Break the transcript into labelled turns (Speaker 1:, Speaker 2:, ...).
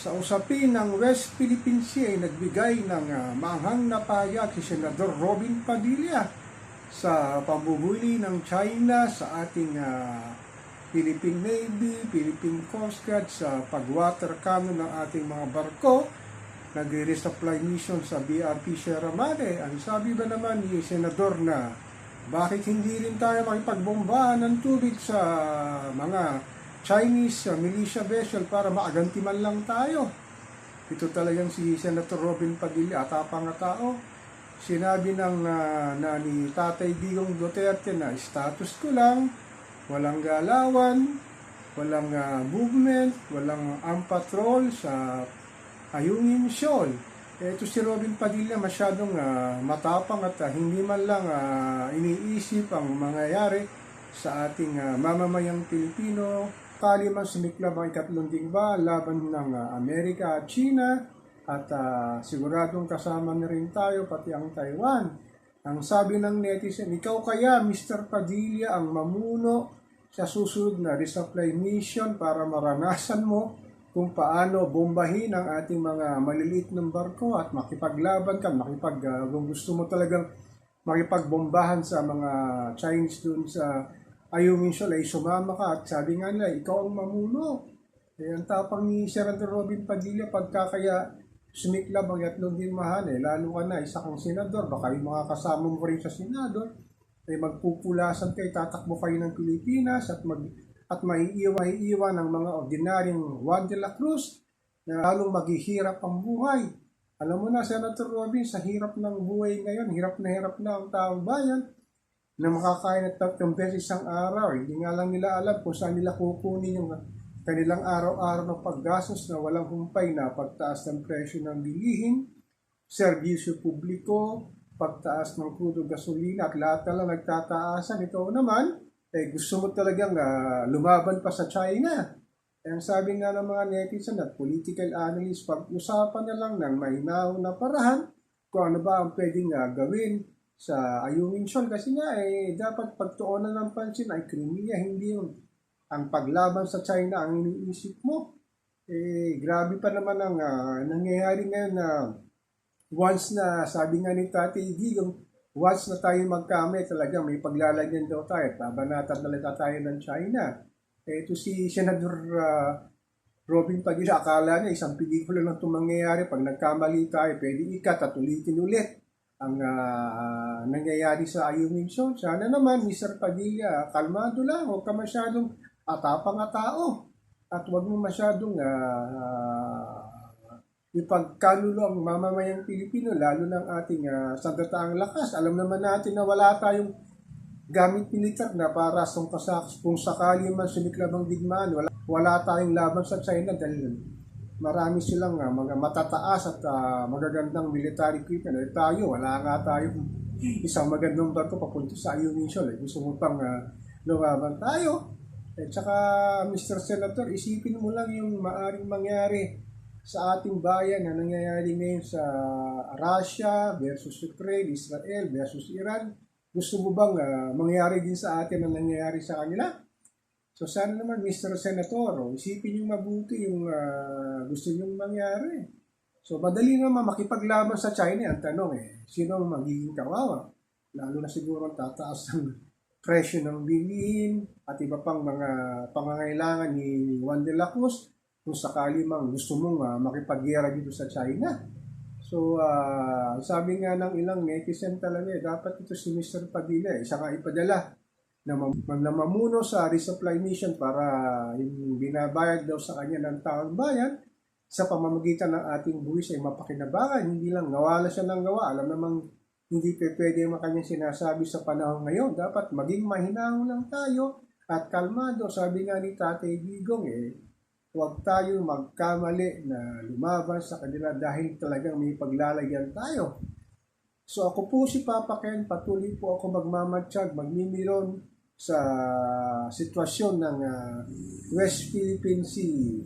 Speaker 1: Sa usapin ng West Philippine Sea ay nagbigay ng ah, maanghang na payag si Senador Robin Padilla sa pambubuli ng China sa ating ah, Philippine Navy, Philippine Coast Guard sa pag-water cannon ng ating mga barko nagre-resupply mission sa BRP Sierra Madre. Ang sabi ba naman ni Senador na bakit hindi rin tayo makipagbombahan ng tubig sa mga Chinese uh, militia vessel para maaganti man lang tayo. Ito talagang si Senator Robin Padilla, atapang na tao. Sinabi ng uh, na ni Tatay Digong Duterte na status ko lang, walang galawan, walang uh, movement, walang armed patrol sa Ayungin Shoal. Ito si Robin Padilla masyadong ah, matapang at ah, hindi man lang ah, iniisip ang mangyayari sa ating ah, mamamayang Pilipino. Kali man sumiklab ang ikatlong digba laban ng ah, Amerika at China at ah, siguradong kasama na rin tayo pati ang Taiwan. Ang sabi ng netizen, ikaw kaya Mr. Padilla ang mamuno sa susunod na resupply mission para maranasan mo kung paano bombahin ang ating mga maliliit ng barko at makipaglaban ka, makipag, uh, kung gusto mo talagang makipagbombahan sa mga Chinese dun sa Ayungin Shoal ay sumama ka at sabi nga nila, ikaw ang mamuno. Eh, ang tapang ni Senator Robin Padilla pagka kaya sumiklab ang yatlong dimahan eh, lalo ka na, isa kang senador, baka yung mga kasama mo rin sa senador, ay magpupulasan kayo, tatakbo kayo ng Pilipinas at mag at maiiwan-iwan ng mga ordinaryong Juan de la Cruz na lalong maghihirap ang buhay. Alam mo na, Senator Robin, sa hirap ng buhay ngayon, hirap na hirap na ang taong bayan na makakain at tatlong beses isang araw. Hindi nga lang nila alam kung saan nila kukunin yung kanilang araw-araw ng paggastos na walang humpay na pagtaas ng presyo ng bilihin, serbisyo publiko, pagtaas ng crudo gasolina at lahat na lang nagtataasan. Ito naman, eh gusto mo talagang uh, lumaban pa sa China. Eh, ang sabi nga ng mga netizen at political analysts, pag-usapan na lang ng mahinaw na parahan kung ano ba ang pwedeng uh, gawin sa Ayungin Shoal. Kasi nga, eh, dapat pagtuunan ng pansin ay Crimea, hindi yung ang paglaban sa China ang iniisip mo. Eh, grabe pa naman ang uh, nangyayari ngayon na once na sabi nga ni Tati Digong, once na tayo magkami, talaga may paglalagyan daw tayo. Babanatan talaga tayo ng China. Eh, ito si Senador uh, Robin Padilla, akala niya isang pelikula lang itong mangyayari. Pag nagkamali tayo, pwede ikat at ulitin ulit ang uh, nangyayari sa Ayungin Show. Sana naman, Mr. Padilla, kalmado lang. Huwag ka masyadong atapang at tao. At huwag mo masyadong uh, ipagkalulo ang mamamayang Pilipino, lalo ng ating uh, sandataang lakas. Alam naman natin na wala tayong gamit militar na para sa kung sakali man sumiklab ang digmaan, wala, wala tayong laban sa China dahil marami silang uh, mga matataas at uh, magagandang military equipment. Eh, tayo, wala nga tayo isang magandang barko papunta sa Ayungin Shoal. Eh. Gusto mo pang uh, lumaban tayo. At saka, Mr. Senator, isipin mo lang yung maaring mangyari sa ating bayan na nangyayari ngayon sa Russia versus Ukraine, Israel versus Iran. Gusto mo bang uh, mangyari din sa atin ang nangyayari sa kanila? So sana naman Mr. Senator, oh, isipin yung mabuti yung uh, gusto nyong mangyari. So madali naman makipaglaban sa China. Ang tanong eh, sino ang magiging kawawa? Lalo na siguro tataas ng presyo ng bilihin at iba pang mga pangangailangan ni Juan de la Cruz kung sakali mang gusto mong uh, makipagyera dito sa China. So, uh, sabi nga ng ilang netizen talaga, eh, dapat ito si Mr. Padilla, eh, siya nga ipadala na, mam- na mamuno sa resupply mission para yung binabayad daw sa kanya ng taong bayan sa pamamagitan ng ating buwis ay mapakinabangan. Hindi lang nawala siya ng gawa. Alam namang hindi pwede yung kanyang sinasabi sa panahon ngayon. Dapat maging mahinahon lang tayo at kalmado. Sabi nga ni Tatay Digong eh, huwag tayo magkamali na lumaban sa kanila dahil talagang may paglalagyan tayo. So ako po si Papa Ken, patuloy po ako magmamatsyag, magmimiron sa sitwasyon ng uh, West Philippine Sea